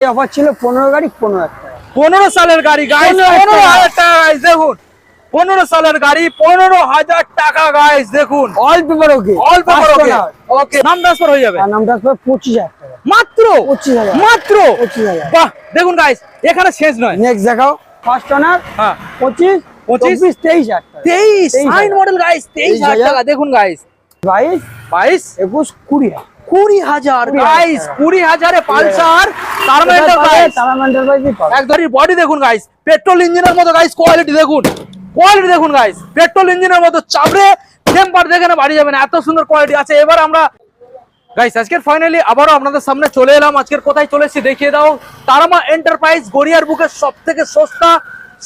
Offer ছিল পনেরো গাড়ি পনেরো পনেরো সালের গাড়ি গাইস 15,000 পনেরো হাজার টাকা গাইস দেখুন। পনেরো সালের গাড়ি পনেরো হাজার টাকা গাইস দেখুন। অল পেপার ওকে অল্প করে ওকে ওকে নাম ট্রান্সফার হয়ে যাবে। আর নামটা পঁচিশ হাজার টাকা। মাত্র? পঁচিশ হাজার। মাত্র? পঁচিশ হাজার। বাহ দেখুন গাইস এখানে শেষ নয়। নেক্সট দেখাও। ফার্স্ট হ্যাঁ। পঁচিশ পঁচিশ? চব্বিশ তেইশ হাজার তেইশ? সাইন মডেল গাইস তেইশ হাজার। টাকা দেখুন গাইস বাইশ বাইশ? একুশ কুড়ি হাজার। কুড়ি হাজার গাইস কুড়ি পালসার একদমই বডি দেখুন গাইস পেট্রোল ইঞ্জিনের মতো গাইস কোয়ালিটি দেখুন। কোয়ালিটি দেখুন গাইস পেট্রোল ইঞ্জিনের মতো চাপড়ে টেম্পার দেখে না বাড়ি যাবেন এত সুন্দর কোয়ালিটি আছে। এবার আমরা গাইস আজকের ফাইনালি আবারও আপনাদের সামনে চলে এলাম। আজকের কোথায় চলে এসেছি দেখিয়ে দাও। তারামা এন্টারপ্রাইজ গড়িয়ার বুকের সব থেকে সস্তা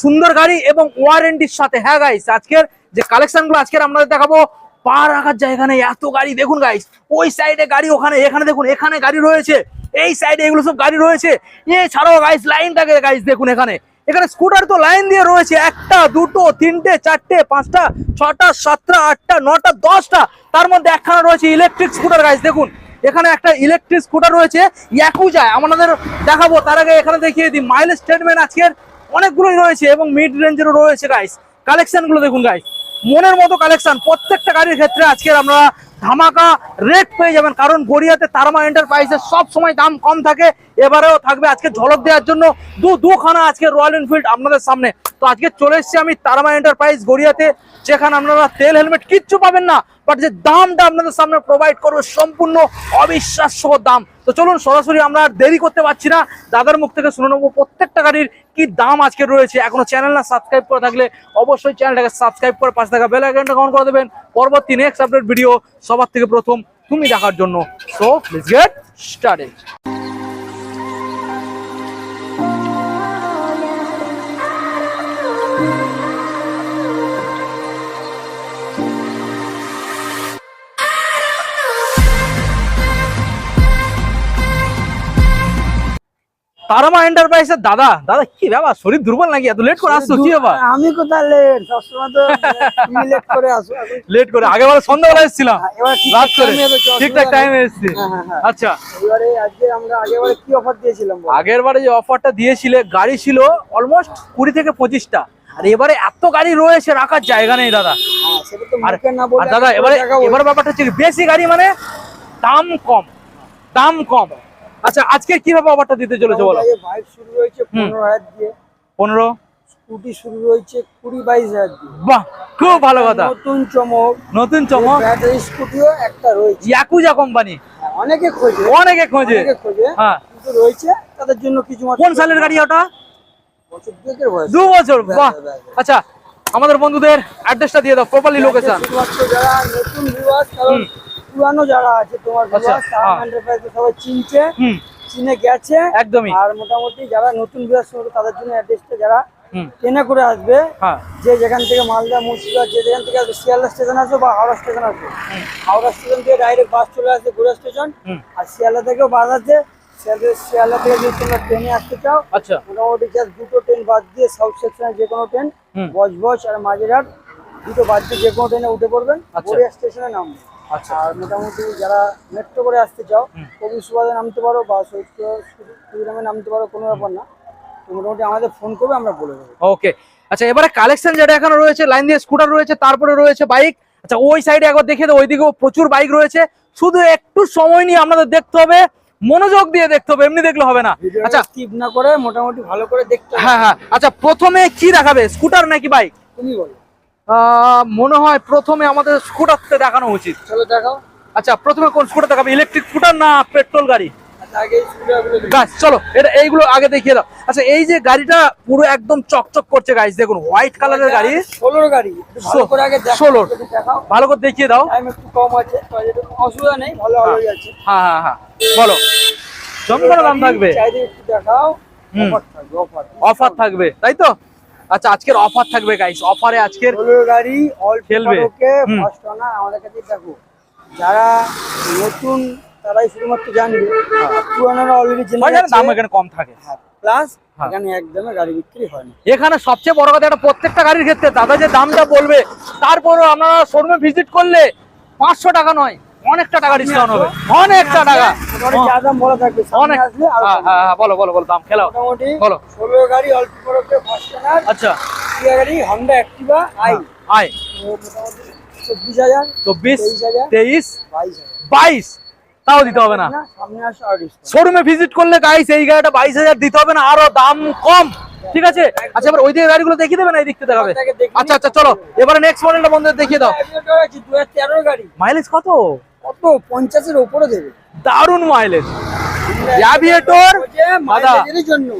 সুন্দর গাড়ি এবং ওয়ারেন্টির সাথে। হ্যাঁ গাইস আজকের যে কালেকশনগুলো আজকের আপনাদের দেখাবো। পা রাখার জায়গা নেই, এত গাড়ি। দেখুন গাইস ওই সাইডে গাড়ি, ওখানে, এখানে দেখুন, এখানে গাড়ি রয়েছে। এই সাইডে এগুলো সব গাড়ি রয়েছে। এছাড়াও গাইস লাইনটাকে গাইস দেখুন এখানে। এখানে স্কুটার তো লাইন দিয়ে রয়েছে। একটা, দুটো, তিনটে, চারটে, পাঁচটা, ছটা, সাতটা, আটটা, নটা, দশটা। তার মধ্যে একখানা রয়েছে ইলেকট্রিক স্কুটার গাইস দেখুন। এখানে একটা ইলেকট্রিক স্কুটার রয়েছে ইয়াকুজায় আমাদের দেখাবো, তার আগে এখানে দেখিয়ে দিই। মাইলেজ স্টেটমেন্ট আজকের অনেকগুলোই রয়েছে এবং মিড রেঞ্জেরও রয়েছে গাইস কালেকশনগুলো দেখুন গাইস মনের মতো কালেকশন প্রত্যেকটা গাড়ির ক্ষেত্রে আজকের আপনারা ধামাকা রেট পেয়ে যাবেন। কারণ গড়িয়াতে তারমা এন্টারপ্রাইজের সব সময় দাম কম থাকে। এবারেও থাকবে আজকে ঝলক দেওয়ার জন্য দু দুখানা আজকে রয়্যাল এনফিল্ড আপনাদের সামনে। তো আজকে চলে এসেছি আমি তারামা এন্টারপ্রাইজ গড়িয়াতে, যেখানে আপনারা তেল হেলমেট কিচ্ছু পাবেন না বাট যে দামটা আপনাদের সামনে প্রোভাইড করবে সম্পূর্ণ অবিশ্বাস্য দাম। তো চলুন সরাসরি আমরা আর দেরি করতে পারছি না। দাদার মুখ থেকে শুনে নেব প্রত্যেকটা গাড়ির কি দাম আজকে রয়েছে। এখনও চ্যানেল না সাবস্ক্রাইব করে থাকলে অবশ্যই চ্যানেলটাকে সাবস্ক্রাইব করে পাশে থাকা বেল আইকনটা অন করে দেবেন। পরবর্তী নেক্সট আপডেট ভিডিও সবার থেকে প্রথম তুমি দেখার জন্য। So let's get started Tarama এন্টারপ্রাইজের দাদা। দাদা কি শরীর দুর্বল নাকি? এত লেট করে আসছো কি ব্যাপার? আমি কোথায় লেট সবসময় তো লেট করে আসো। এখন লেট করে। আগে বার সন্ধ্যাবেলা এসেছিলাম। হ্যাঁ, ঠিকঠাক রাত করে। টাইমে এসেছি। হ্যাঁ, হ্যাঁ। আচ্ছা। এবারে আজকে আমরা আগেবারে কি অফার দিয়েছিলাম বলো? আগের বারে যে অফারটা দিয়েছিলে গাড়ি ছিল অলমোস্ট কুড়ি থেকে পঁচিশটা। আর এবারে এত গাড়ি রয়েছে রাখার জায়গা নেই দাদা। আর দাদা এবারে এবার ব্যাপারটা হচ্ছে বেশি গাড়ি মানে দাম কম। দাম কম। আচ্ছা আজকে কীভাবে অফারটা দিতে চলেছে বলো? বাইক শুরু হয়েছে পনেরো হাজার দিয়ে। পনেরো? স্কুটি শুরু হয়েছে কুড়ি বাইশ হাজার দিয়ে। বাহ খুব ভালো কথা। নতুন চমক। নতুন চমক? ব্যাটারি স্কুটিও একটা রয়েছে। ইয়াকুজা কোম্পানি হ্যাঁ, অনেকে খোঁজে। অনেকে খোঁজে। অনেকে খোঁজে। হ্যাঁ। কিন্তু রয়েছে তাদের জন্য কিছু মাত্র কোন সালের গাড়ি ওটা? বছর দুয়েকের বয়স। দু বছর বাহ। আচ্ছা আমাদের বন্ধুদের অ্যাড্রেসটা দিয়ে দাও প্রপারলি লোকেশন শুধুমাত্র যারা নতুন ভিউয়ার্স কারণ পুরানো যারা আছে তোমার আচ্ছা, হ্যাঁ। সবাই চিনছে চিনে গেছে। একদমই। আর মোটামুটি যারা নতুন ভিউয়ার্স তাদের জন্য অ্যাড্রেসটা যারা ট্রেনে করে আসবে হ্যাঁ। যে যেখান থেকে মালদা মুর্শিদাবাদ যে যেখান থেকে আসবে শিয়ালদা স্টেশন আসবে বা হাওড়া স্টেশন আসবে। হাওড়া স্টেশন থেকে ডাইরেক্ট বাস চলে আসবে ঘুরে স্টেশন আর শিয়ালদা থেকেও বাস আছে শিয়ালদা থেকে যদি তোমরা ট্রেনে আসতে চাও আচ্ছা। মোটামুটি জাস্ট দুটো ট্রেন বাদ দিয়ে সাউথ সেকশনের যে কোনো ট্রেন। বজবজ আর মাঝেরহাট দুটো বাদ দিয়ে যে কোনো ট্রেনে উঠে পড়বেন। আচ্ছা। গড়িয়া স্টেশনে নামবে। আচ্ছা। আর মোটামুটি যারা মেট্রো করে আসতে চাও কবি সুবাদে নামতে পারো বা সৈত্য নামতে পারো কোনো ব্যাপার না। তো মোটামুটি আমাদের ফোন করবে আমরা বলে দেবো। ওকে আচ্ছা এবারে কালেকশন যেটা এখানে রয়েছে লাইন দিয়ে স্কুটার রয়েছে তারপরে রয়েছে বাইক আচ্ছা ওই সাইডে একবার দেখে দাও ওইদিকেও প্রচুর বাইক রয়েছে। শুধু একটু সময় নিয়ে আপনাদের দেখতে হবে মনোযোগ দিয়ে দেখতে হবে এমনি দেখলে হবে না। আচ্ছা। স্কিপ না করে মোটামুটি ভালো করে দেখতে হ্যাঁ হ্যাঁ। আচ্ছা প্রথমে কি দেখাবে স্কুটার নাকি বাইক তুমি বলো। মনে হয় প্রথমে আমাদের স্কুটারতে দেখানো উচিত। চলো দেখাও। আচ্ছা প্রথমে কোন স্কুটার দেখাবে? ইলেকট্রিক স্কুটার না পেট্রোল গাড়ি? আচ্ছা গাছ চলো এটা এইগুলো আগে দেখিয়ে দাও। আচ্ছা এই যে গাড়িটা পুরো একদম চকচক করছে দেখুন হোয়াইট কালারের গাড়ি। ষোলোর গাড়ি। ভালো করে আগে দেখাও ষোলোর। ভালো করে দেখিয়ে দাও। একটু কম আছে অসুবিধা নেই ভালো আছে। হ্যাঁ হ্যাঁ হ্যাঁ। বলো। জমকানো দাম থাকবে। দেখাও। থাকবে অফার অফার থাকবে তাই তো? আচ্ছা আজকের অফার থাকবে গাইস অফারে আজকের গাড়ি অল খেলবে। ওকে ফার্স্ট ওনার আমাদের কাছে দেখো যারা নতুন তারাই শুধুমাত্র জানবে পুরানোরা অলরেডি জেনে দাম এখানে কম থাকে। প্লাস হ্যাঁ। এখানে একদমে গাড়ি বিক্রি হয় না এখানে সবচেয়ে বড় কথা একটা প্রত্যেকটা গাড়ির ক্ষেত্রে দাদা যে দামটা বলবে তারপরও আপনারা শোরুমে ভিজিট করলে পাঁচশো টাকা নয়। অনেকটা টাকা ডিসকাউন্ট হবে। অনেকটা টাকা। দাম বলা থাকবে অনেক হ্যাঁ। হ্যাঁ হ্যাঁ, বলো বলো বলো দাম খেলাও। মোটামুটি বলো। ষোলো গাড়ি অল্প আচ্ছা। গাড়ি হন্ডা অ্যাক্টিভা আই মোটামুটি চব্বিশ হাজার চব্বিশ তেইশ বাইশ বাইশ তাও দিতে হবে না। শোরুমে ভিজিট করলে গাইস এই গাড়িটা বাইশ হাজার দিতে হবে না আরও দাম কম। ঠিক আছে? আচ্ছা এবার ওই দিকে গাড়িগুলো দেখিয়ে দেবে না এই দিক থেকে দেখাবে আচ্ছা আচ্ছা চলো। এবারে নেক্সট মডেলটা বন্ধুদের দেখিয়ে দাও। দু হাজার তেরো গাড়ি মাইলেজ কত? কত? পঞ্চাশের উপরে দেবে। দারুণ মাইলেজ অ্যাভিয়েটর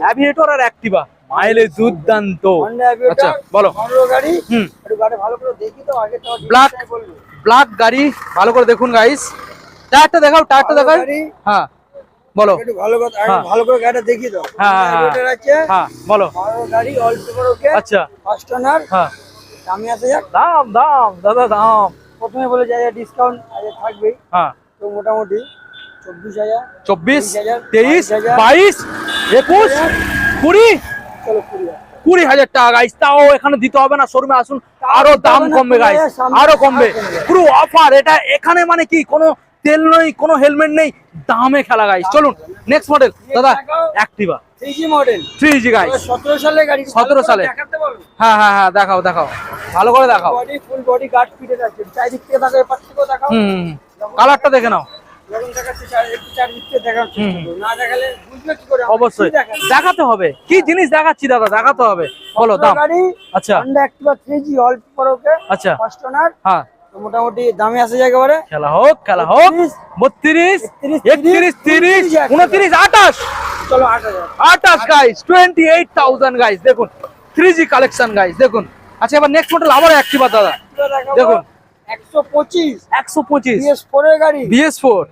অ্যাভিয়েটর আর অ্যাক্টিভা মাইলেজ দুর্দান্ত। আচ্ছা বলো। গাড়ি। হুম। ভালো করে দেখি তো আগে তো Black। ব্ল্যাক গাড়ি ভালো করে দেখুন গাইস টায়ারটা দেখাও টায়ারটা দেখাও হ্যাঁ বলো। একটু ভালো করে হ্যাঁ। ভালো করে গাড়িটা দেখি দাও হ্যাঁ, হ্যাঁ, হ্যাঁ। বলো। গাড়ি অল্প করে ওকে আচ্ছা। ফার্স্ট ওনার হ্যাঁ। দামি আছে যাক। দাম দাম দাদা দাম। প্রথমে বলে যায় ডিসকাউন্ট থাকবেই। হ্যাঁ। তো মোটামুটি চব্বিশ হাজার চব্বিশ তেইশ বাইশ একুশ কুড়ি কুড়ি। হাজার। টাকা গাইস তাও এখানে দিতে হবে না শোরুমে আসুন আরও দাম কমবে গাইস আরও কমবে। পুরো অফার এটা এখানে মানে কি কোনো তেল নেই কোনো হেলমেট নেই দামে খেলা গাইস চলুন নেক্সট মডেল দাদা। Activa three G model three G guys সতেরো সালে গাড়ি 17 সালে। হ্যাঁ হ্যাঁ হ্যাঁ দেখাও দেখাও। ভালো করে দেখাও। Body full body guard fitted আছে। চারিদিক থেকে থেকেও দেখাও। হুম কালারটা দেখে নাও। যখন দেখাচ্ছে একটু চারিদিক থেকে দেখাও না দেখালে বুঝবে কি করে অবশ্যই। দেখাতে হবে। কি জিনিস দেখাচ্ছি দাদা? দেখাতে হবে। বলো দাম। আচ্ছা। হন্ডা অ্যাক্টিভা থ্রি জি অল্প করে আচ্ছা। ফার্স্ট ওনার হ্যাঁ। মোটামুটি দামে আসে একেবারে। খেলা হোক খেলা হোক। বত্রিশ, বত্রিশ একত্রিশ, একত্রিশ তিরিশ উনত্রিশ, উনত্রিশ আঠাশ। চলো আট হাজার আঠাশ গাইস দেখুন। কালেকশন গাইস দেখুন। আচ্ছা এবার নেক্সট মডেল আবার অ্যাক্টিভা দাদা? দেখুন। একশো পঁচিশ। বিএস ফোরের গাড়ি।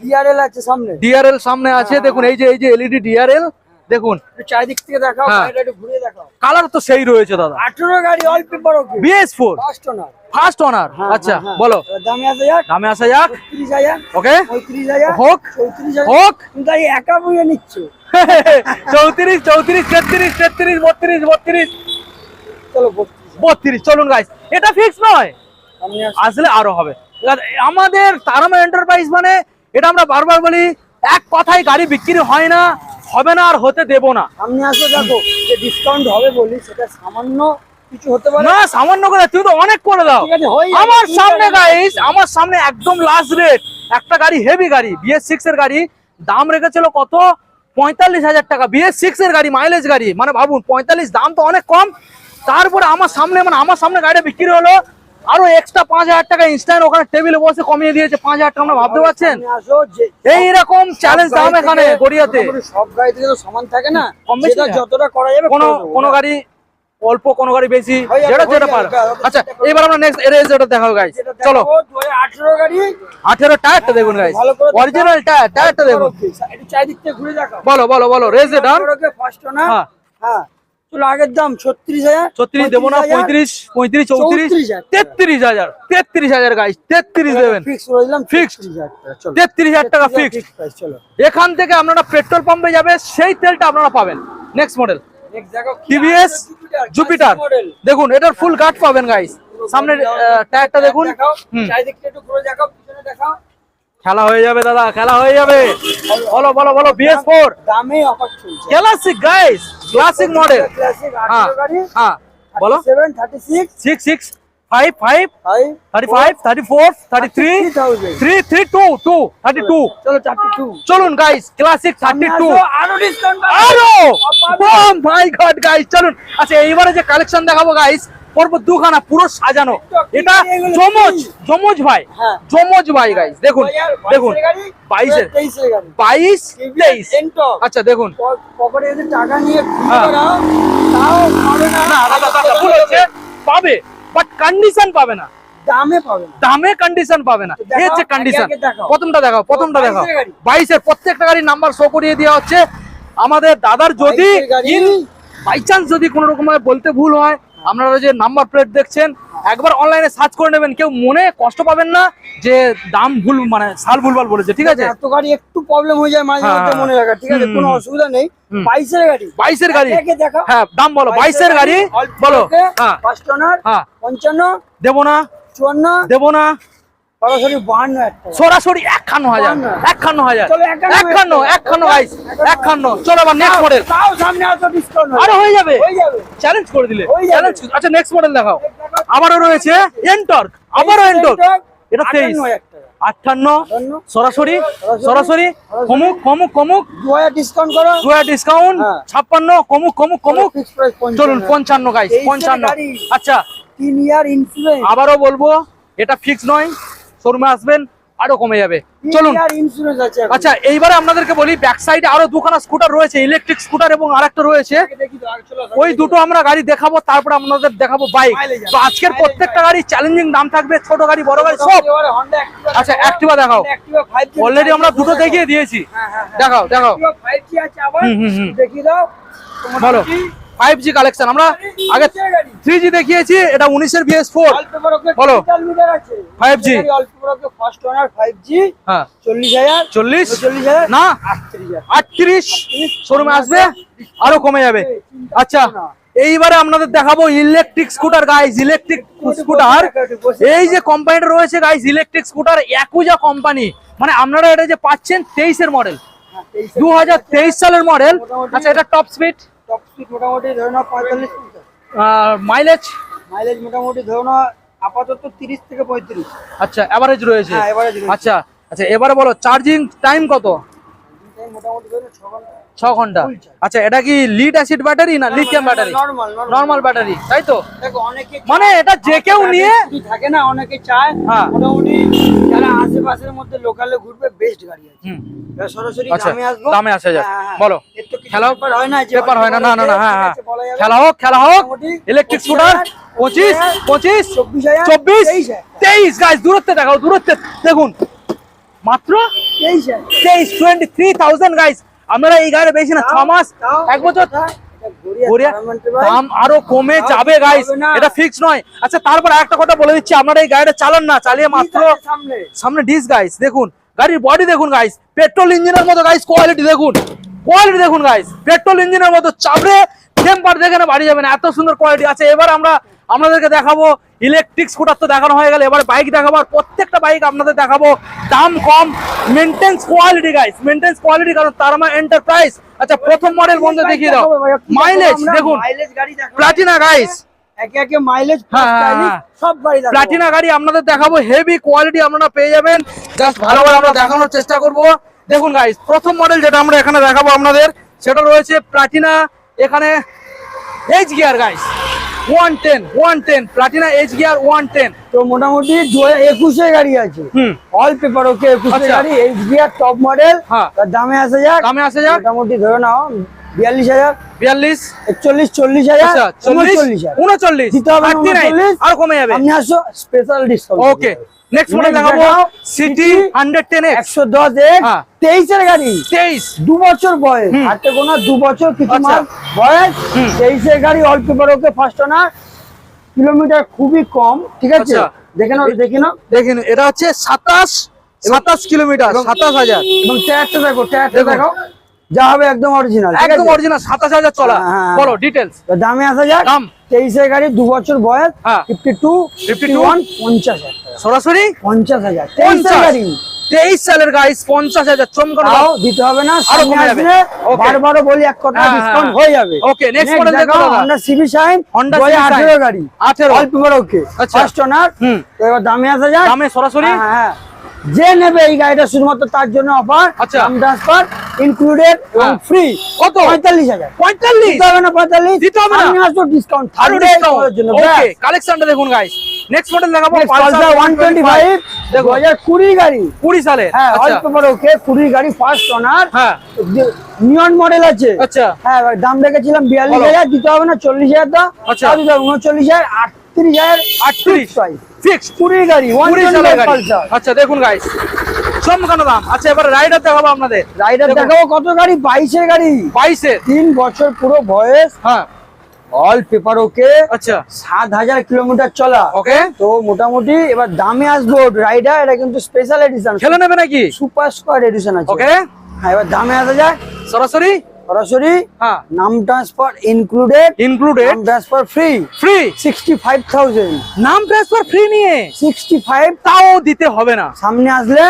ডিআরএল আছে সামনে। সামনে আছে দেখুন এই যে এই যে এলইডি ডিআরএল দেখুন। চারিদিক থেকে দেখাও হ্যাঁ। একটু দেখাও। কালার তো সেই রয়েছে দাদা। আঠেরো গাড়ি paper okay first owner first owner আচ্ছা বলো। দামে আছে যাক। দামে আসা যাক। পঁয়ত্রিশ হাজার। ওকে পঁয়ত্রিশ হাজার। হোক। চৌত্রিশ হাজার। হোক। তুমি গাড়ি একা নিচ্ছ। চৌত্রিশ চৌত্রিশ তেত্রিশ তেত্রিশ বত্রিশ বত্রিশ। চলো বত্রিশ। বত্রিশ চলুন গাইস এটা ফিক্স নয়। আসলে আরও হবে। আমাদের তারামা এন্টারপ্রাইজ মানে এটা আমরা বারবার বলি এক কথায় গাড়ি বিক্রি হয় না হবে না আর হতে দেব না। আমি আসো দেখো যে ডিসকাউন্ট হবে বলি সেটা সামান্য কিছু হতে পারে। না সামান্য করে তুমি তো অনেক করে দাও। আমার সামনে গাইস আমার সামনে একদম লাস্ট রেট একটা গাড়ি হেভি গাড়ি বিএস সিক্স এর গাড়ি দাম রেখেছিল কত? পঁয়তাল্লিশ হাজার টাকা। বিএস সিক্স এর গাড়ি মাইলেজ গাড়ি। মানে ভাবুন পঁয়তাল্লিশ দাম তো অনেক কম। তারপরে আমার সামনে মানে আমার সামনে গাড়িটা বিক্রি হলো। আরও এক্সট্রা পাঁচ হাজার টাকা ইনস্ট্যান্ট ওখানে টেবিলে বসে কমিয়ে দিয়েছে পাঁচ হাজার টাকা ভাবতে পারছেন? এইরকম চ্যালেঞ্জ দাম এখানে গড়িয়াতে। সব গাড়ি থেকে তো সমান থাকে না কম বেশি যতটা করা যাবে কোনো কোনো গাড়ি অল্প কোনো গাড়ি বেশি যেটা যেটা যাবে, আচ্ছা এবার আমরা নেক্সট এরেজারটা দেখাও গাইস যেটা চলো। দেখাবো, 2018 গাড়ি। আঠেরো টায়ারটা দেখুন গাইস অরিজিনাল টায়ার টায়ারটা দেখুন। চারিদিক থেকে ঘুরে দেখাও। বলো বলো বলো রেজ এটা ফার্স্ট না? হ্যাঁ। হ্যাঁ। আগের দাম ছত্রিশ হাজার ছত্রিশ দেবো না পঁয়ত্রিশ পঁয়ত্রিশ চৌত্রিশ 34,000 তেত্রিশ হাজার তেত্রিশ হাজার গাইস তেত্রিশ দেবেন। ফিক্স করে দিলাম Fixed। 33,000 টাকা, চলো। তেত্রিশ হাজার টাকা 33,000 ফিক্স fixed price, চলো। এখান থেকে আপনারা পেট্রোল পাম্পে যাবে সেই তেলটা আপনারা পাবেন। নেক্সট মডেল টিভিএস জুপিটার দেখুন এটার ফুল গার্ড পাবেন গাইস সামনে টায়ারটা দেখুন। খেলা হয়ে যাবে দাদা খেলা হয়ে যাবে। বলো বলো বলো বিএস ফোর দামে অফার চলছে। গাইস ক্লাসিক মডেল ক্লাসিক হ্যাঁ হ্যাঁ বলো। Six six five five thirty five thirty four thirty three 3000 three three two two thirty two চলো 32 চলুন গাইস ক্লাসিক থার্টি টু আরও গাইস চলুন। আচ্ছা এইবারে যে কালেকশন দেখাবো গাইস পর্ব দুখানা পুরো সাজানো। এটা জমজ জমজ ভাই হ্যাঁ। জমজ ভাই গাইস দেখুন দেখুন বাইশের বাইশ তেইশ। আচ্ছা দেখুন। টাকা নিয়ে ঘুরে হ্যাঁ। পাবে বাট কন্ডিশন পাবে না। দামে পাবে দামে কন্ডিশন পাবে না। এই হচ্ছে কন্ডিশন প্রথমটা দেখাও প্রথমটা দেখাও। বাইশের প্রত্যেকটা গাড়ির নাম্বার শো করিয়ে দেওয়া হচ্ছে। আমাদের দাদার যদি ইন বাই চান্স যদি কোনো রকম বলতে ভুল হয় আপনারা যে নাম্বার প্লেট দেখছেন একবার অনলাইনে সার্চ করে নেবেন। কেউ মনে কষ্ট পাবেন না যে দাম ভুল মানে সাল ভুলভাল বলেছে ঠিক আছে? এত গাড়ি একটু প্রবলেম হয়ে যায় মাঝে মধ্যে হ্যাঁ। মনে রাখা ঠিক আছে? কোনো অসুবিধা নেই। বাইশের গাড়ি। বাইশের গাড়ি? হ্যাঁ দাম বলো। বাইশের গাড়ি বলো। হ্যাঁ। ফার্স্ট ওনার হ্যাঁ। পঞ্চান্ন দেবো না। চুয়ান্ন দেবো না। সরাসরি বাহান্ন সরাসরি একান্ন হাজার একান্ন হাজার। একান্ন একান্ন। একান্ন চলো আবার নেক্সট মডেল তাও সামনে এত ডিসকাউন্ট আরও হয়ে যাবে? চ্যালেঞ্জ করে দিলে। চ্যালেঞ্জ আচ্ছা নেক্সট মডেল দেখাও। আবারও রয়েছে এনটর্ক আবারও এনটর্ক এটা তেইশ আটান্ন। সরাসরি সরাসরি। কমুক কমুক কমুক। ডিসকাউন্ট করো। ডিসকাউন্ট হ্যাঁ। ছাপ্পান্ন কমুক কমুক কমুক। চলুন পঞ্চান্ন গাইস পঞ্চান্ন। আচ্ছা। তিন ইয়ার ইন্স্যুরেন্স আবারও বলব এটা ফিক্স নয়। শোরুমে আসবেন আরও কমে যাবে। চলুন। আচ্ছা এইবারে আপনাদেরকে বলি ব্যাক সাইডে আরও দুখানা স্কুটার রয়েছে ইলেকট্রিক স্কুটার এবং আরেকটা রয়েছে। ওই দুটো আমরা গাড়ি দেখাবো তারপরে আপনাদের দেখাবো বাইক তো আজকের প্রত্যেকটা গাড়ি চ্যালেঞ্জিং দাম থাকবে ছোট গাড়ি বড় গাড়ি সব। আচ্ছা অ্যাক্টিভা দেখাও। Honda Activa 5G অলরেডি আমরা দুটো। দেখিয়ে দিয়েছি। হ্যাঁ, হ্যাঁ, হ্যাঁ। দেখাও দেখাও। Activa 5G আছে আবার। হুম, হুম, হুম। দেখিয়ে দাও। বলো। কি? ফাইভ জি কালেকশন আমরা আগে থ্রি জি দেখিয়েছি এটা উনিশের বিএস ফোর বলো। digital meter আছে। 5G গাড়ি অল্প বড়কে ফার্স্ট ওনার 5G হ্যাঁ। 40000 চল্লিশ? 40000 না? আটত্রিশ শোরুমে আসবে? আরও কমে যাবে। আচ্ছা এইবারে আপনাদের দেখাবো electric scooter guys electric scooter এই যে কোম্পানিটা রয়েছে গাইজ ইলেকট্রিক স্কুটার একুজা কোম্পানি মানে আপনারা এটা যে পাচ্ছেন তেইশের মডেল হ্যাঁ, 23 দু হাজার তেইশ সালের মডেল আচ্ছা এটা টপ স্পিড টপ স্পিড মোটামুটি ধরে নাও 45 50 মাইলেজ মাইলেজ মোটামুটি ধরে নাও আপাতত 30 থেকে 35 আচ্ছা রয়েছে। হ্যাঁ, রয়েছে। আচ্ছা আচ্ছা এবারে বলো চার্জিং টাইম কত? মোটামুটি ধরে নাও 6 ঘণ্টা। ছ ঘণ্টা। আচ্ছা এটা কি লিড অ্যাসিড ব্যাটারি না lithium battery normal normal battery তাই তো? মানে এটা যে কেউ নিয়ে থাকে না অনেকে চায় হ্যাঁ। মোটামুটি যারা আশেপাশের মধ্যে লোকালে ঘুরবে বেস্ট গাড়ি আছে। সরাসরি আচ্ছা, দামে আসব। দামে আসা যাক। হ্যাঁ। বলো। এর তো কিছু খেলাও? ব্যাপার হয় না যে হয় না না না না হ্যাঁ হ্যাঁ। ঠিক আছে, বলা যাবে। খেলা হোক খেলা হোক। ইলেকট্রিক স্কুটার পঁচিশ পঁচিশ চব্বিশ তেইশ গাছ দূরত্বে দেখাও দূরত্বে। দেখুন মাত্র তেইশ টোয়েন্টি থ্রি থাউজেন্ড গাইস আমরা এই গাড়ি বেশি না ছ মাস এক বছর। এটা গড়িয়া গড়িয়া। tournament এ ভাই, দাম আরও কমে যাবে গাইস এটা ফিক্স নয়। আচ্ছা তারপর একটা কথা বলে দিচ্ছি। আপনারা এই গাড়িটা চালান না চালিয়ে মাত্র সামনে। সামনে ডিস গাইস দেখুন গাড়ির বডি দেখুন গাইস পেট্রোল ইঞ্জিনের মতো গাইস কোয়ালিটি দেখুন। কোয়ালিটি দেখুন গাইস পেট্রোল ইঞ্জিনের মতো চাপড়ে টেম্পার দেখে না বাড়ি যাবেন এত সুন্দর কোয়ালিটি আছে। এবার আমরা আপনাদেরকে দেখাবো। ইলেকট্রিক স্কুটার তো দেখানো হয়ে গেল। এবার বাইক দেখাবো। আর প্রত্যেকটা বাইক আপনাদের দেখাবো। দাম কম। Maintenance quality guys maintenance quality কারণ তারমা এন্টারপ্রাইজ আচ্ছা প্রথম মডেল বন্ধ দেখিয়ে দাও। মাইলেজ দেখুন। Platina guys. প্লাটিনা গাড়ি আপনাদের দেখাবো। হেভি কোয়ালিটি আপনারা পেয়ে যাবেন। জাস্ট ভালোভাবে আমরা দেখানোর চেষ্টা করব। দেখুন গাইস প্রথম মডেল যেটা আমরা এখানে দেখাবো আপনাদের সেটা রয়েছে প্লাটিনা এখানে H gear guys one ten one ten Platina H gear one ten তো মোটামুটি দু হাজার একুশে গাড়ি আছে। অল পেপার ওকে একুশে আচ্ছা। গাড়ি এইচ গিয়ার টপ মডেল হ্যাঁ। দামে আসা যাক। দামে আসা যাক। মোটামুটি ধরে নাও বিয়াল্লিশ হাজার। বিয়াল্লিশ। একচল্লিশ চল্লিশ হাজার। আচ্ছা চল্লিশ উনচল্লিশ দিতে হবে? আর কমে যাবে। আপনি আসো special discount okay next model দেখাবো সিটি হ্যাঁ। গাড়ি। তেইশ। দু বছর বয়স। হুম। হাতে গোনা দু বছর কিছু আচ্ছা। মাস বয়স গাড়ি all paper okay first owner kilometre খুবই কম ঠিক আছে? আচ্ছা। দেখে নাও দেখে দেখুন এটা হচ্ছে সাতাশ সাতাশ কিলোমিটার সাতাশ হাজার। এবং দেখো। দেখো। যা হবে একদম অরিজিনাল একদম অরিজিনাল সাতাশ হাজার চলা। হ্যাঁ, হ্যাঁ। বলো ডিটেলস দামে আসা যাক। দাম। তেইশের গাড়ি দু বছর বয়স। ফিফটি টু 52, ফিফটি ওয়ান পঞ্চাশ হাজার সরাসরি? পঞ্চাশ হাজার। তেইশের গাড়ি। তেইশ সালের গাইস পঞ্চাশ হাজার চমকানো দাম। দিতে হবে না আরও কমে যাবে। বারবারও বলি এক কথা ডিসকাউন্ট হ্যাঁ। হয়ে যাবে। Okay, next model দেখো। Honda CB Shine Honda Honda Civic Shine। আঠেরো। গাড়ি 18 অল্প বড় ওকে আচ্ছা। ফার্স্ট ওনার এবার দামে আসা যাক। দামে সরাসরি? হ্যাঁ, যে নেবে এই গাড়িটা শুধুমাত্র তার জন্য অফার ট্রান্সফার ইনক্লুডেড এবং ফ্রি কত? হবে না দেখুন গাইস গাড়ি। ফার্স্ট হ্যাঁ নিয়ন মডেল আছে। আচ্ছা। হ্যাঁ দাম রেখেছিলাম দিতে হবে না 40000 দাও। আচ্ছা। 39000 48000 রাইডার গাড়ি তিন বছর পুরো হ্যাঁ। অল পেপার ওকে আচ্ছা। সাত হাজার কিলোমিটার চলা। ওকে মোটামুটি এবার দামে আসব রাইডার এটা কিন্তু স্পেশাল এডিশন খেলে নেবে নাকি? সুপার স্কোয়ার এডিশন আছে। ওকে হ্যাঁ এবার দামে আসা যায় সরাসরি? সরাসরি হ্যাঁ। নাম transfer included included transfer free free sixty five thousand নাম ট্রান্সফার ফ্রি নিয়ে? সিক্সটি ফাইভ তাও দিতে হবে না। সামনে আসলে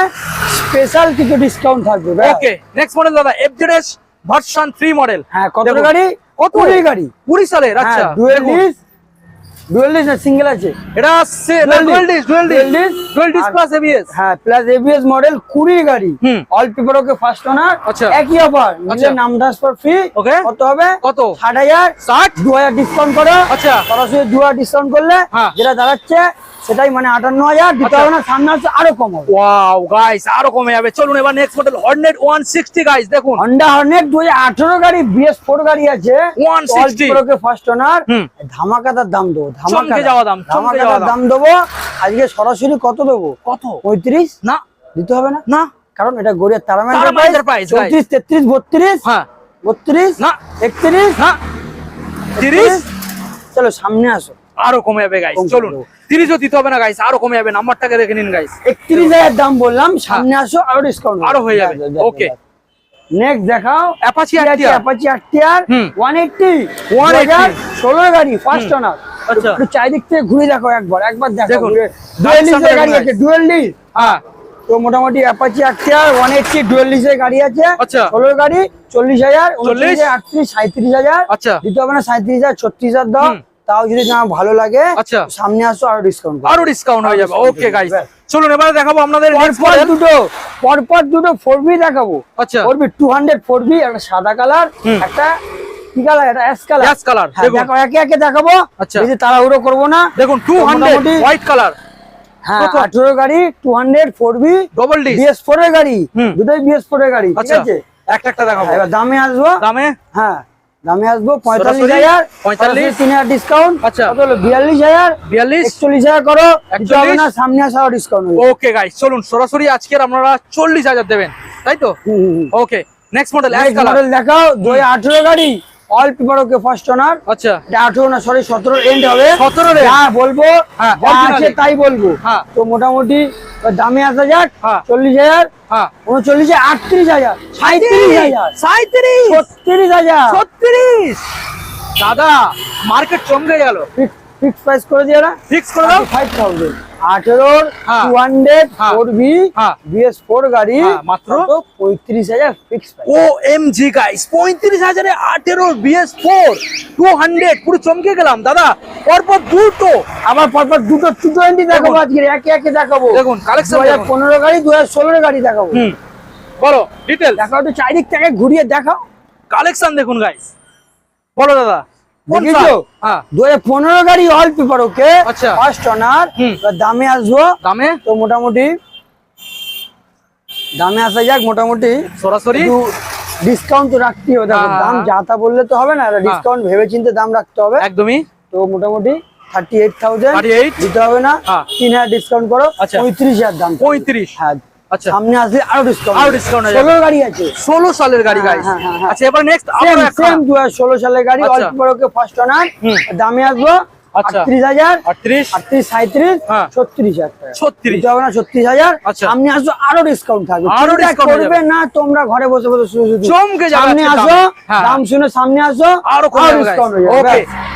স্পেশাল কিছু ডিসকাউন্ট থাকবে ওকে নেক্সট মডেল দাদা এফজেডএস ভার্সন 3 মডেল হ্যাঁ কত গাড়ি? কত গাড়ি? 20 সালের আচ্ছা। ডুয়েল দেখুন। ডুয়েল ডিস না সিঙ্গেল আছে? এটা আছে Dual disc dual disc disc, disc plus ABS হ্যাঁ প্লাস এবিএস মডেল কুড়ি গাড়ি। হুম। All paper okay first owner আচ্ছা। একই অফার আচ্ছা। নাম ট্রান্সফার ফ্রি ওকে। কত হবে? কত? ষাট হাজার। 60 দু হাজার ডিসকাউন্ট করো। আচ্ছা। সরাসরি দু হাজার ডিসকাউন্ট করলে হ্যাঁ। যেটা দাঁড়াচ্ছে সেটাই মানে আটান্ন হাজার দিতে। হবে না সামনে হচ্ছে আরও কম হবে। ওয়াও গাইস আরও কমে যাবে। চলুন এবার নেক্সট মডেল হর্নেট 160 গাইস দেখুন। হন্ডা হর্নেট দু হাজার আঠারো গাড়ি বিএস ফোর গাড়ি আছে। 160 ফার্স্ট ওনার। ধামাকাদার দাম দেবো যাওয়া দাম, ধামাকাদার দাম। দেবো। আজকে সরাসরি কত দেবো? কত? পঁয়ত্রিশ? না। দিতে হবে না? না। কারণ এটা গড়িয়া তারামাইন্ডের প্রাইস চৌত্রিশ তেত্রিশ বত্রিশ? হ্যাঁ। বত্রিশ? না। একত্রিশ? না। 30 চলো সামনে আসো। আরও কমে যাবে গাইস চলুন। 30 দিতে হবে না গাইস আরও কমে যাবে নাম্বারটাকে রেখে নিন গাইস একত্রিশ হাজার দাম বললাম সামনে আসো আরও ডিসকাউন্ট আরও হয়ে যাবে। Okay. নেক্সট দেখাও অ্যাপাচি আরটিআর অ্যাপাচি আরটিআর হুম। 180 180 ষোলো গাড়ি ফার্স্ট ওনার আচ্ছা। চারিদিক থেকে ঘুরে দেখো একবার একবার দেখো। ডুয়েল Sun গাড়ি আছে ডুয়েল হ্যাঁ তো মোটামুটি অ্যাপাচি আরটিআর 180 ডুয়েল লিসের গাড়ি আছে আচ্ছা। ষোলো গাড়ি চল্লিশ হাজার 40? আটত্রিশ সাঁত্রিশ হাজার আচ্ছা। দিতে হবে না সাঁত্রিশ হাজার ছত্রিশ হাজার দাও হুম। তাও যদি না ভালো লাগে আচ্ছা। সামনে আসো আরও ডিসকাউন্ট আরও ডিসকাউন্ট হয়ে যাবে। ওকে গাইস চলুন এবারে দেখাবো আপনাদের পরপর দুটো পরপর দুটো ফোর বি দেখাবো। আচ্ছা। Four B two hundred four B একটা সাদা কালার একটা কি কালার এটা অ্যাশ কালার গ্যাস কালার হ্যাঁ দেখো একে একে দেখাবো। আচ্ছা। তাড়াহুড়ো করব না। দেখুন 200 মোটামুটি- হোয়াইট কালার হ্যাঁ গাড়ি ডবল ডি এর গাড়ি। দুটোই এর গাড়ি ঠিক আচ্ছা। আছে? একটা একটা দেখাবো। এবার দামে আসব। দামে? হ্যাঁ। দামে আসব পঁয়তাল্লিশ হাজার 45? তিন হাজার ডিসকাউন্ট আচ্ছা। কত হলো? বিয়াল্লিশ হাজার 42 একচল্লিশ হাজার করো হবে না সামনে আসা ডিসকাউন্ট ওকে গাইস চলুন সরাসরি আজকের আপনারা 40000 দেবেন তাই তো? ওকে নেক্সট মডেল মডেল দেখাও দু হাজার আঠেরো গাড়ি all paper okay first owner আচ্ছা। আঠেরো না সরি সতেরো এন্ড হবে। 17 রে হ্যাঁ বলব হ্যাঁ, তাই বলব। হ্যাঁ। তো মোটামুটি দামে আসা যাক হ্যাঁ। চল্লিশ হাজার হ্যাঁ। উনচল্লিশে আটত্রিশ হাজার সাঁত্রিশ হাজার 37 ছত্রিশ হাজার। 36 দাদা মার্কেট চমকে গেল। ফিক্স প্রাইস করে দিয়ে না। ফিক্স করে দাও। Five thousand আঠেরোর। Two hundred. Four B. BS four গাড়ি হ্যাঁ, মাত্র? পঁয়ত্রিশ হাজার fix O M G guys পঁয়ত্রিশ হাজারে আঠেরো বিএস ফোর টু হান্ড্রেড পুরো চমকে গেলাম দাদা। পরপর দুটো। আবার পরপর দুটো টু টোয়েন্টি দেখাবো দেখুন। আজকে একে একে দেখাবো। দেখুন, collection দু হাজার পনেরো গাড়ি দু হাজার ষোলোর গাড়ি দেখাবো। বলো ডিটেল দেখাও একটু চারিদিক থেকে ঘুরিয়ে দেখাও। কালেকশন দেখুন গাইস বলো দাদা। দেখিছো? হ্যাঁ। দু হাজার পনেরো গাড়ি all paper okay. First owner দামে আসব। দামে? তো মোটামুটি দামে আসা যাক মোটামুটি সরাসরি? ডিসকাউন্ট তো রাখতেই হবে। হ্যাঁ, দাম হ্যাঁ। যা তা বললে তো হবে না ডিসকাউন্ট ভেবে চিন্তে দাম রাখতে হবে। একদমই। তো মোটামুটি থার্টি এইট থাউজেন্ড 38 দিতে হবে না। হ্যাঁ। তিন হাজার ডিসকাউন্ট করো আচ্ছা। পঁয়ত্রিশ হাজার দাম পঁয়ত্রিশ। হ্যাঁ। আচ্ছা। সামনে আসলে আরও ডিসকাউন্ট আরও discount যাবে। গাড়ি আছে। ষোলো সালের গাড়ি গাইস। আচ্ছা এবার নেক্সট সেম আবার সেম দু হাজার ষোলো সালের গাড়ি। অল্প ওকে ফার্স্ট অনার দামে আসব। আটত্রিশ হাজার। আটত্রিশ? আটত্রিশ সাঁত্রিশ। ছত্রিশ হাজার টাকা। 36 দিতে হবে না ছত্রিশ হাজার। সামনে আসো আরও ডিসকাউন্ট থাকবে। আরও চিন্তা discount করবে না তোমরা ঘরে বসে বসে চমকে সামনে। আসো হ্যাঁ। দাম শুনে সামনে আসো আরও ডিসকাউন্ট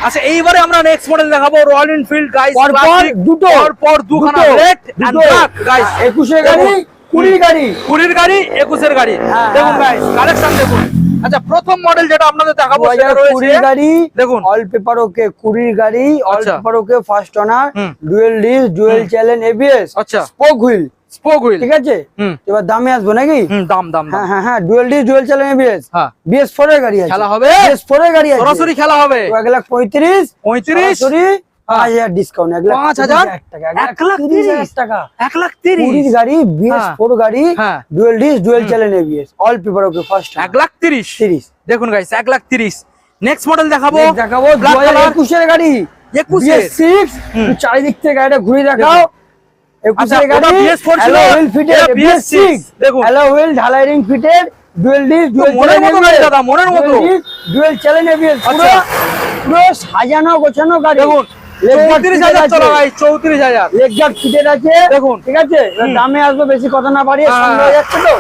আচ্ছা এইবারে আমরা নেক্সট মডেল দেখাবো রয়্যাল এনফিল্ড গাইস দুটো। পর দুখানা রেড এন্ড ব্ল্যাক গাইস হ্যাঁ, একুশের গাড়ি। কুড়ির গাড়ি। কুড়ির গাড়ি একুশের গাড়ি। হ্যাঁ, দেখুন। গাইস কালেকশন দেখুন। আচ্ছা প্রথম মডেল যেটা আপনাদের দেখাবো দু সেটা হাজার রয়েছে কুড়ির গাড়ি দেখুন। অল পেপার ওকে কুড়ির গাড়ি অল আচ্ছা। Paper okay first owner dual disc dual challenge ABS আচ্ছা। স্পোক হুইল স্পোক হুইল ঠিক আছে? এবার দামে আসব নাকি? দাম দাম হ্যাঁ হ্যাঁ হ্যাঁ dual disc dual challenge ABS হ্যাঁ। এর গাড়ি আছে। খেলা হবে? এর গাড়ি আছে। সরাসরি খেলা হবে। লাখ পঁয়ত্রিশ পঁয়ত্রিশ। সরাসরি পাঁচ হাজার ডিসকাউন্ট এক লাখ পাঁচ হাজার? টাকা এক লাখ তিরিশ? হাজার টাকা। এক লাখ তিরিশ। গাড়ি বিএস হ্যাঁ। ফোর গাড়ি হ্যাঁ। Dual disc dual challenge ABS all paper okay first এক লাখ তিরিশ। তিরিশ। দেখুন গাইস এক লাখ তিরিশ। নেক্সট মডেল দেখাবো। দেখাবো দু হাজার একুশের গাড়ি। 21 বিএস সিক্স চারিদিক থেকে গাড়িটা ঘুরে দেখাও। আচ্ছা, একুশের গাড়ি BS4 ছিল, alloy wheel fitted BS six দেখুন। হুইল ঢালাই ring fitted dual disc dual মনের মতো দাদা, মনের মতো। ডুয়েল চ্যালেঞ্জ এবিএস পুরো আচ্ছা। পুরো সাজানো গোছানো গাড়ি। দেখুন। দেখুন। ঠিক আছে? দামে আসবে বেশি কথা না বাড়িয়ে হ্যাঁ, হ্যাঁ। হয়ে। যাচ্ছে তো?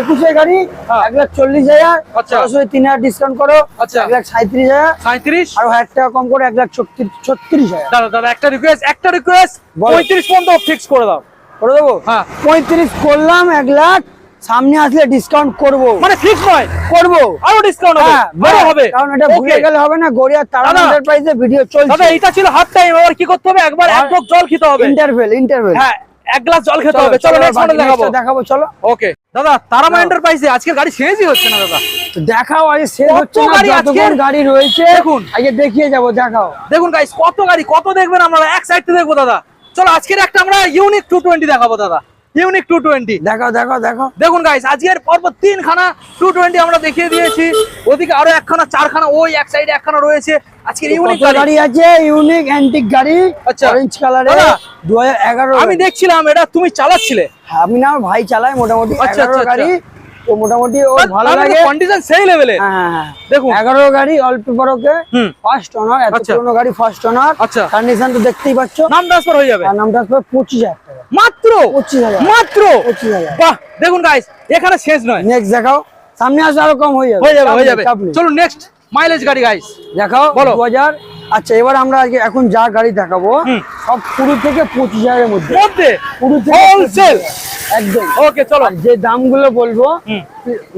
একুশে গাড়ি। এক লাখ চল্লিশ হাজার। আচ্ছা। সরাসরি তিন হাজার ডিসকাউন্ট করো। আচ্ছা। এক লাখ সাঁত্রিশ হাজার। সাঁত্রিশ আরও হাজার টাকা কম করে এক লাখ ছত্রিশ হাজার। দাদা দাদা একটা রিকোয়েস্ট একটা রিকোয়েস্ট পঁয়ত্রিশ পর্যন্ত ফিক্স করে দাও। করে দেবো। পঁয়ত্রিশ করলাম এক লাখ সামনে আসলে ডিসকাউন্ট করব। মানে ফিক্স নয়। করব। আরও ডিসকাউন্ট হবে। হ্যাঁ বড় হ্যাঁ, হবে। কারণ এটা ভুলে গেলে হবে না গড়িয়া তারা দাদা। এন্টারপ্রাইজে ভিডিও দাদা চলছে এটা ছিল হাফ টাইম এবার কি করতে হবে? একবার এক ঢোক জল খেতে হবে। ইন্টারভেল ইন্টারভেল হ্যাঁ এক গ্লাস জল খেতে হবে। চলো নেক্সট মডেল দেখাবো। দেখাবো চলো। ওকে দাদা তারামা। এন্টারপ্রাইজে আজকে গাড়ি চেঞ্জই হচ্ছে না দাদা? দেখাও আজ শেষ হচ্ছে না গাড়ি যতক্ষণ গাড়ি রয়েছে দেখুন। আগে দেখিয়ে যাব দেখাও। দেখুন গাইস কত গাড়ি কত দেখবেন আমরা? এক সাইড থেকে দেখব দাদা। চলো আজকের একটা আমরা ইউনিক টু টোয়েন্টি দেখাবো দাদা। ইউনিক টু টোয়েন্টি দেখো দেখো দেখো। দেখুন গাইস আজকের পরপর তিনখানা টু টোয়েন্টি আমরা দেখিয়ে দিয়েছি। ওদিকে আরও একখানা চারখানা ওই এক সাইডে একখানা রয়েছে। আজকের ইউনিক গাড়ি আছে ইউনিক অ্যান্টিক গাড়ি আচ্ছা। অরেঞ্জ কালারে দাদা, দু এগারো আমি দেখছিলাম এটা তুমি চালাচ্ছিলে। আমি না আমার ভাই চালাই মোটামুটি আচ্ছা, আচ্ছা, গাড়ি। তো মোটামুটি ওর ভালো লাগে। কন্ডিশন সেই লেভেলে হ্যাঁ হ্যাঁ, হ্যাঁ। দেখুন। এগারো গাড়ি অল্প বড়কে ফার্স্ট অনার এত আচ্ছা। পুরোনো গাড়ি ফার্স্ট আচ্ছা। কন্ডিশন তো দেখতেই পাচ্ছ। নাম ট্রান্সফার হয়ে যাবে। আর নামটা আসবে পঁচিশ টাকা। মাত্র? পঁচিশ হাজার। মাত্র? পঁচিশ হাজার। বাহ দেখুন গাইস এখানে শেষ নয়। নেক্সট দেখাও। সামনে আসলে আরও কম হয়ে যাবে। হয়ে যাবে হয়ে যাবে। চলুন নেক্সট মাইলেজ গাড়ি গাইস দেখাও বলো। দু হাজার আচ্ছা এবার আমরা আজকে এখন যা গাড়ি দেখাবো সব কুড়ি থেকে পঁচিশ হাজারের মধ্যে। মধ্যে? কুড়ি হোলসেল একদম। ওকে চলো। যে দামগুলো বলব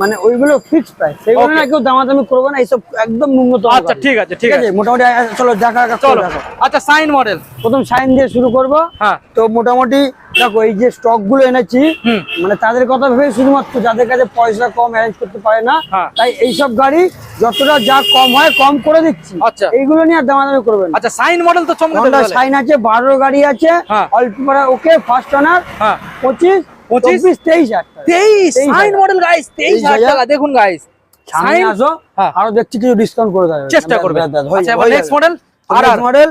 মানে ওইগুলো ফিক্স প্রাইস সেগুলো. না কেউ দামাদামি করবে না এইসব একদম ন্যূনতম আচ্ছা ঠিক আছে ঠিক আছে। মোটামুটি চলো দেখা চলো। আচ্ছা সাইন মডেল প্রথম সাইন দিয়ে শুরু করব। হ্যাঁ। তো মোটামুটি দেখো এই যে স্টকগুলো এনেছি। মানে তাদের কথা ভেবে শুধুমাত্র যাদের কাছে পয়সা কম অ্যারেঞ্জ করতে পারে না হ্যাঁ। তাই এইসব গাড়ি যতটা যা কম হয় কম করে দিচ্ছি। আচ্ছা। এইগুলো নিয়ে আর দামাদামি করবেন আচ্ছা সাইন মডেল তো চমকে দেবে সাইন আছে বারো গাড়ি আছে হ্যাঁ। অল্প পরে ওকে ফার্স্ট হ্যাঁ পঁচিশ পঁচিশ? চব্বিশ তেইশ হাজার টাকা। তেইশ তেইশ সাইন মডেল গাইস তেইশ তেইশ হাজার হাজার। টাকা দেখুন গাইস সাইন আসো হ্যাঁ। আরও দেখছি কিছু ডিসকাউন্ট করে দেবে চেষ্টা করবে আচ্ছা নেক্সট মডেল আর আর মডেল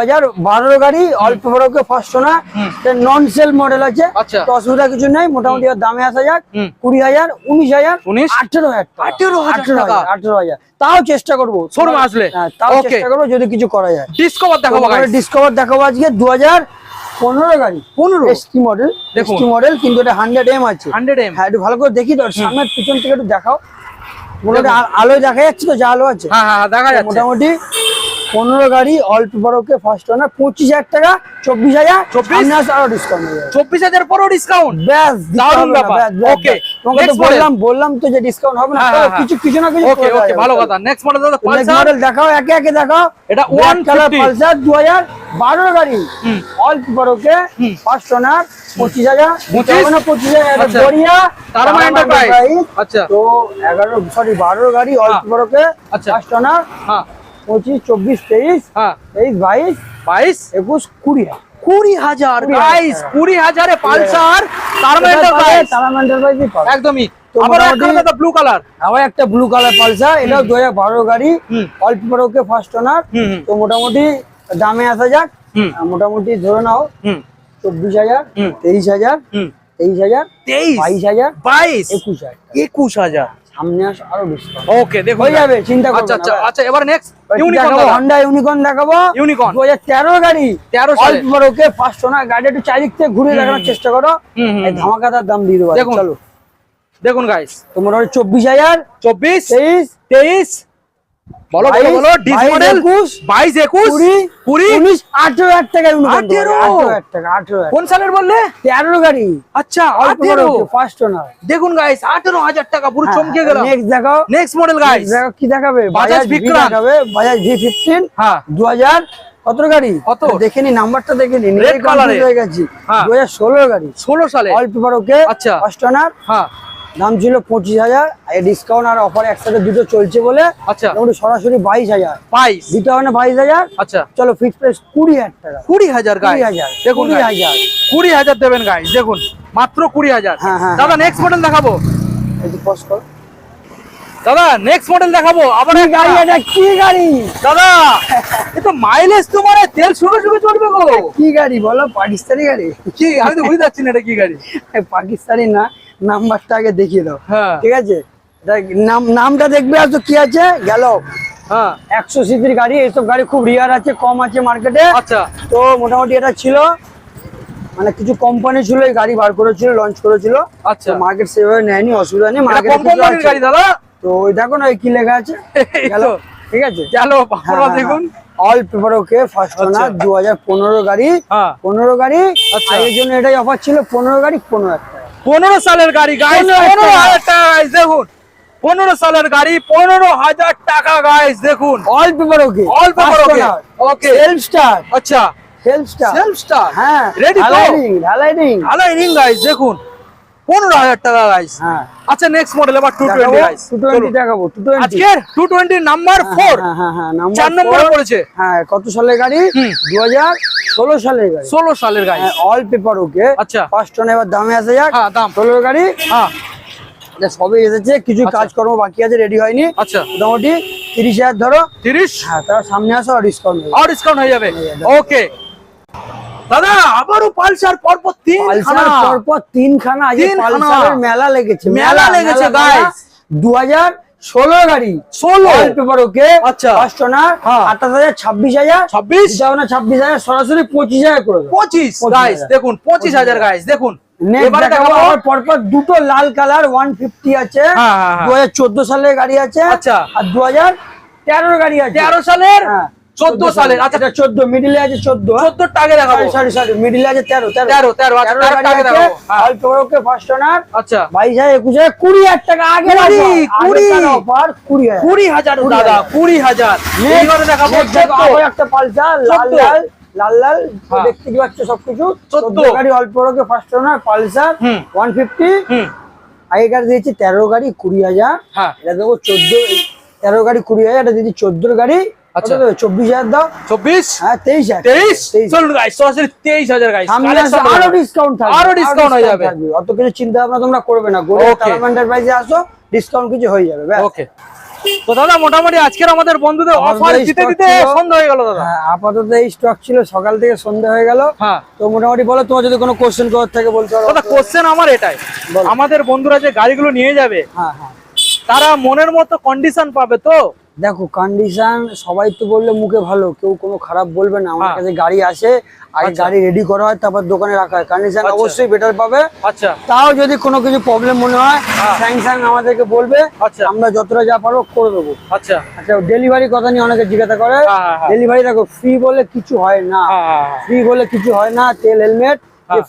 হাজার বারো গাড়ি অল্প বড়কে ফার্স্ট না নন সেল মডেল আছে। অসুবিধা কিছু নেই মোটামুটি দামে আসা যাক। কুড়ি হাজার উনিশ হাজার উনিশ? আঠেরো হাজার আঠেরো হাজার, তাও চেষ্টা করব। আসলে? হ্যাঁ, তাও চেষ্টা করব যদি কিছু করা যায়। ডিসকভার দেখাবো ডিসকভার দেখাবো আজকে দু হাজার পনেরো? গাড়ি 15? ST model. এসটি মডেল কিন্তু এটা হান্ড্রেড এম আছে। 100 এম হ্যাঁ একটু ভালো করে দেখি সামনের পিছন থেকে একটু দেখাও। মোটামুটি আলো দেখা যাচ্ছে তো যা আলো আছে? হ্যাঁ হ্যাঁ হ্যাঁ, দেখা যাচ্ছে। মোটামুটি পনেরো গাড়ি অল্প বড়কে ফার্স্ট ওনার পঁচিশ হাজার টাকা চব্বিশ হাজার 24? সামনে আরও ডিসকাউন্ট চব্বিশ হাজার পরও ডিসকাউন্ট ব্যাস দারুণ ব্যাপার। ব্যাস। তোমাকে তো বললাম বললাম তো যে ডিসকাউন্ট হবে না হ্যাঁ, তো হ্যাঁ, কিছু কিছু না কিছু ওকে ওকে ভালো কথা। নেক্সট মডেল দাদা পালসার মডেল দেখাও একে একে দেখাও। এটা ওয়ান কালার পালসার দু হাজার বারো গাড়ি। হুম। অল্প বড়কে ফার্স্ট ওনার পঁচিশ হাজার। পঁচিশ? হবে হাজার আচ্ছা। গড়িয়া। তারামা এন্টারপ্রাইজ আচ্ছা। তো এগারো সরি বারো গাড়ি অল্প হ্যাঁ। বড়কে আচ্ছা। ফার্স্ট ওনার হ্যাঁ। পঁচিশ চব্বিশ তেইশ হ্যাঁ। তেইশ বাইশ বাইশ? একুশ কুড়ি। কুড়ি হাজার হাজার। কুড়ি হাজারে পালসার একদমই। ব্লু কালার আবার একটা ব্লু কালার পালসার এটাও দু হাজার বারো গাড়ি হুম। অল্প বড়কে ফার্স্ট ওনার তো মোটামুটি দামে আসা যাক। মোটামুটি ধরে নাও। চব্বিশ হাজার তেইশ হাজার তেইশ হাজার তেইশ? বাইশ হাজার বাইশ? একুশ হাজার। একুশ হাজার। সামনে আস আরও ডিসকাউন্ট ওকে দেখুন হয়ে যাবে চিন্তা করো আচ্ছা আচ্ছা আচ্ছা এবার নেক্সট ইউনিকর্ন দেখাবো? Honda ইউনিকর্ন দেখাবো? ইউনিকর্ন দু হাজার তেরো গাড়ি। 13 সালে। অল্প ওকে ফার্স্ট ওনার গাড়ি একটু চারিদিক থেকে ঘুরে দেখানোর চেষ্টা করো। এই ধামাকাদার দাম দিয়ে দেবো দেখুন। চলো। দেখুন গাইস তোমার মোটামুটি চব্বিশ হাজার চব্বিশ তেইশ তেইশ বলো বলো বলো ডিস মডেল? একুশ, বাইশ একুশ কুড়ি কুড়ি? উনিশ আঠেরো হাজার টাকা ইউনিকর্ন দেবো। আঠেরো? আঠেরো হাজার টাকা আঠেরো হাজার। কোন সালের বললে? তেরো গাড়ি। আচ্ছা অল্প আঠেরো। ফার্স্ট ওনার দেখুন গাইস আঠেরো হাজার টাকা পুরো হ্যাঁ, চমকে গেল। নেক্সট দেখাও। নেক্সট মডেল গাইস দেখো কি দেখাবে? বাজাজ বিক্রান্ত। দেখাবে। বাজাজ ভি ফিফটিন হ্যাঁ। দু হাজার কত গাড়ি? কত? দেখে নি নাম্বারটা দেখে নি Red colour এ। হয়ে গেছি। হ্যাঁ। দু ষোলো গাড়ি। ষোলো সালে। অল্প বারোকে আচ্ছা। ফার্স্ট ওনার হ্যাঁ। দাম ছিল পঁচিশ হাজার ডিসকাউন্ট আর অফার একসাথে দুটো চলছে বলে আচ্ছা। সরাসরি বাইশ হাজার। বাইশ? দিতে হবে না বাইশ হাজার। আচ্ছা। চলো ফিক্স প্রাইস কুড়ি হাজার টাকা। কুড়ি হাজার কুড়ি হাজার দেখুন কুড়ি হাজার। কুড়ি হাজার দেবেন গাইস দেখুন। মাত্র কুড়ি হাজার। হ্যাঁ, হ্যাঁ, হ্যাঁ। দাদা নেক্সট মডেল দেখাবো। দাদা নেক্সট মডেল দেখাবো। আবার গাড়ি এটা? কি গাড়ি? দাদা এ তো মাইলেজ তো মানে তেল শুরু শুরু চলবে গো। কি গাড়ি বলো? পাকিস্তানি গাড়ি? কি? আমি তো বুঝতে পারছি না এটা কি গাড়ি। পাকিস্তানি না নাম্বারটা আগে দেখিয়ে দাও। হ্যাঁ। ঠিক আছে? নাম নামটা দেখবে আর তো কি আছে? গেল। হ্যাঁ। একশো সিসির গাড়ি এইসব গাড়ি খুব রিয়ার আছে কম আছে মার্কেটে আচ্ছা। তো মোটামুটি এটা ছিল। মানে কিছু কোম্পানি ছিল এই গাড়ি বার করেছিল লঞ্চ করেছিল। আচ্ছা। মার্কেট সেভাবে নেয়নি অসুবিধা নেই মার্কেট গাড়ি দাদা? তো ওই দেখো না ওই কি লেখা আছে? গেল। ঠিক আছে? চলো দেখুন। All paper okay first. Owner দু হাজার পনেরো গাড়ি। হ্যাঁ। পনেরো গাড়ি আচ্ছা। জন্য এটাই অফার ছিল পনেরো গাড়ি পনেরো টাকা। পনেরো সালের গাড়ি গাইস 15,000 পনেরো টাকা। হাজার টাকা guys, দেখুন। পনেরো সালের গাড়ি পনেরো হাজার টাকা গাইস দেখুন। All paper okay All paper okay, okay. Self star আচ্ছা। সেলফ স্টার সেলফ স্টার হ্যাঁ। Ready তো? Highlighting highlighting alloy ring guys দেখুন। পনেরো হাজার টাকা গাইস হ্যাঁ। আচ্ছা নেক্সট মডেল এবার two twenty guys two twenty দেখাবো টু টোয়েন্টি আজকের টু টোয়েন্টি নাম্বার ফোর চার নম্বরে পড়েছে। হ্যাঁ কত সালের গাড়ি? দু হাজার ষোলো সালের গাড়ি। ষোলো সালের গাড়ি। অল পেপার ওকে আচ্ছা। ফার্স্ট ওয়ান এবার দামে আসে যাক। হ্যাঁ দাম। ষোলোর গাড়ি। হ্যাঁ। সবে এসেছে কিছু আচ্ছা। কাজকর্ম বাকি আছে রেডি হয়নি। আচ্ছা। মোটামুটি তিরিশ হাজার ধরো। তিরিশ? হ্যাঁ তার সামনে আসো ডিসকাউন্ট আর ডিসকাউন্ট হয়ে যাবে। ওকে দাদা আবারও পালসার পরপর তিন পালসার পরপর তিনখানা আজ পালসারের মেলা লেগেছে। মেলা লেগেছে, guys। দু ষোলো গাড়ি। ষোলো। পেপার ওকে আচ্ছা। First owner. আঠাশ হাজার ছাব্বিশ হাজার। ছাব্বিশ? না ছাব্বিশ হাজার সরাসরি পঁচিশ হাজার করে পঁচিশ গাইস দেখুন পঁচিশ হাজার গাইস দেখুন। পরপর দুটো লাল কালার ওয়ান ফিফটি আছে। হ্যাঁ, হ্যাঁ, হ্যাঁ। দু হাজার চোদ্দ সালের গাড়ি আছে। আচ্ছা। আর দু হাজার তেরোর গাড়ি আছে। তেরো সালের? চোদ্দ সালের আচ্ছা চোদ্দ মিডিলে আছে চোদ্দ চোদ্দ টাকে দেখাবো। সরি সরি মিডিলে আছে তেরো তেরো। তেরো হ্যাঁ। ওকে ফার্স্ট ওনার আচ্ছা। বাইশ হাজার একুশ হাজার কুড়ি হাজার টাকা আগে কুড়ি, কুড়ি। অফার কুড়ি হাজার। কুড়ি হাজার দাদা হাজার। কুড়ি হাজার। দেখাবো দেখো চোদ্দ। একটা লাল লাল লাল লাল হ্যাঁ। দেখতে কি পাচ্ছ সবকিছু? চোদ্দ। গাড়ি অল্প first owner Pulsar. One fifty আগেকার দিয়েছি তেরো গাড়ি কুড়ি হাজার। হ্যাঁ। এটা দেবো চোদ্দ তেরো গাড়ি কুড়ি হাজার এটা দিয়েছি চোদ্দোর গাড়ি আচ্ছা। আচ্ছা চব্বিশ হাজার দাও। চব্বিশ? হ্যাঁ তেইশ হাজার। তেইশ? তেইশ। চলুন গাইস সরাসরি তেইশ হাজার গাইস সামনে আসো, আরও ডিসকাউন্ট থাকবে আরও discount হয়ে যাবে। অত কিছু চিন্তা ভাবনা তোমরা করবে না। গোলে Okay. টার্ম আসো ডিসকাউন্ট কিছু হয়ে যাবে ওকে তো দাদা মোটামুটি আজকের আমাদের বন্ধুদের অফার দিতে দিতে সন্ধ্যা হয়ে গেল দাদা। আপাতত এই স্টক ছিল সকাল থেকে সন্ধ্যা হয়ে গেল। হ্যাঁ। তো মোটামুটি বলো তোমার যদি কোনো কোশ্চেন করার থাকে বলতে পারো। দাদা কোশ্চেন আমার এটাই। আমাদের বন্ধুরা যে গাড়িগুলো নিয়ে যাবে হ্যাঁ হ্যাঁ। তারা মনের মতো কন্ডিশন পাবে তো? দেখো কন্ডিশন সবাই তো বললে মুখে ভালো কেউ কোনো খারাপ বলবে না আমার হ্যাঁ। কাছে গাড়ি আসে আগে আচ্ছা। গাড়ি রেডি করা হয় তারপর দোকানে রাখা হয় কন্ডিশন আচ্ছা। অবশ্যই বেটার পাবে আচ্ছা তাও যদি কোনো কিছু প্রবলেম মনে হয় হ্যাঁ। স্যাং স্যাং আমাদেরকে বলবে আচ্ছা আমরা যতটা যা পারব করে দেবো আচ্ছা আচ্ছা ডেলিভারি কথা নিয়ে অনেকে জিজ্ঞাসা করে হ্যাঁ, হ্যাঁ। ডেলিভারি দেখো ফ্রি বলে কিছু হয় না। ফ্রি বলে কিছু হয় না তেল হেলমেট।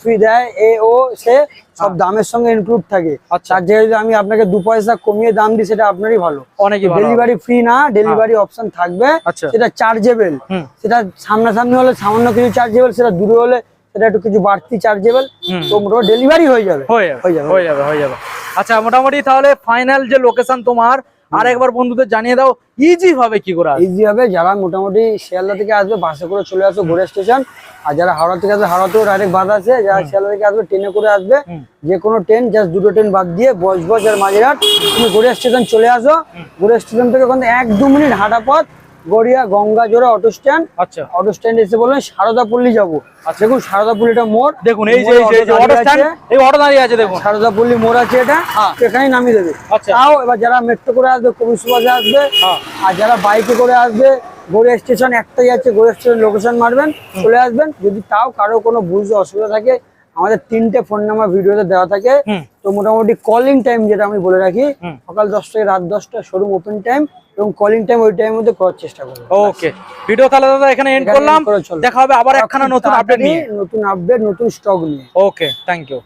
ফ্রি দেয় এ ও সে সব দামের সঙ্গে ইনক্লুড থাকে। আচ্ছা। তার জায়গায় আমি আপনাকে দু পয়সা কমিয়ে দাম দিই সেটা আপনারই ভালো। অনেকই ডেলিভারি ফ্রি না ডেলিভারি অপশন থাকবে। আচ্ছা। সেটা চার্জেবল সেটা সামনাসামনি হলে সামান্য কিছু চার্জেবল সেটা দূরে হলে সেটা একটু কিছু বাড়তি চার্জেবল হুম। তো ডেলিভারি হয়ে যাবে। হয়ে যাবে। হয়ে যাবে। হয়ে যাবে আচ্ছা মোটামুটি তাহলে ফাইনাল যে লোকেশন তোমার আর একবার বন্ধুদের জানিয়ে দাও ইজি ভাবে কি করে? ইজি হবে যারা মোটামুটি শিয়ালদা থেকে আসবে বাসে করে চলে আসবে ঘুরে স্টেশন আর যারা হাওড়া থেকে আসবে হাওড়াতেও ডাইরেক্ট বাস আছে যারা শিয়ালদা থেকে আসবে ট্রেনে করে আসবে। যে কোনো ট্রেন জাস্ট দুটো ট্রেন বাদ দিয়ে বস বস আর মাঝেরহাট তুমি ঘুরে স্টেশন চলে আসো ঘুরে স্টেশন থেকে ওখানে থেকে এক দু মিনিট হাঁটা পথ গড়িয়া গঙ্গা জোড়া অটো স্ট্যান্ড আচ্ছা। অটো স্ট্যান্ড এসে বললেন সারদাপল্লী যাব। দেখুন সারদাপল্লীটা মোড়। দেখুন এই যে অটো দাঁড়িয়ে স্ট্যান্ড আছে। এই অটো দাঁড়িয়ে আছে দেখুন। সারদাপল্লী মোড় আছে এটা। হ্যাঁ। এখানেই নামিয়ে দেবে। আচ্ছা। তাও এবার যারা মেট্রো করে আসবে কবি সুবাসে আসবে হ্যাঁ। আর যারা বাইকে করে আসবে গড়িয়া স্টেশন একটাই আছে গড়িয়া স্টেশন লোকেশন মারবেন চলে আসবেন। যদি তাও কারও কোনো বুঝতে অসুবিধা থাকে আমাদের তিনটে ফোন নাম্বার ভিডিওতে দেওয়া থাকে। তো মোটামুটি কলিং টাইম যেটা আমি বলে রাখি সকাল দশ থেকে রাত দশটা শোরুম ওপেন টাইম এবং কলিং টাইম ওই টাইমের মধ্যে করার চেষ্টা করব। ওকে ভিডিও তাহলে দাদা এখানে এন্ড করলাম। দেখা হবে আবার একখানা নতুন আপডেট নিয়ে। নতুন আপডেট নতুন স্টক নিয়ে। Okay thank you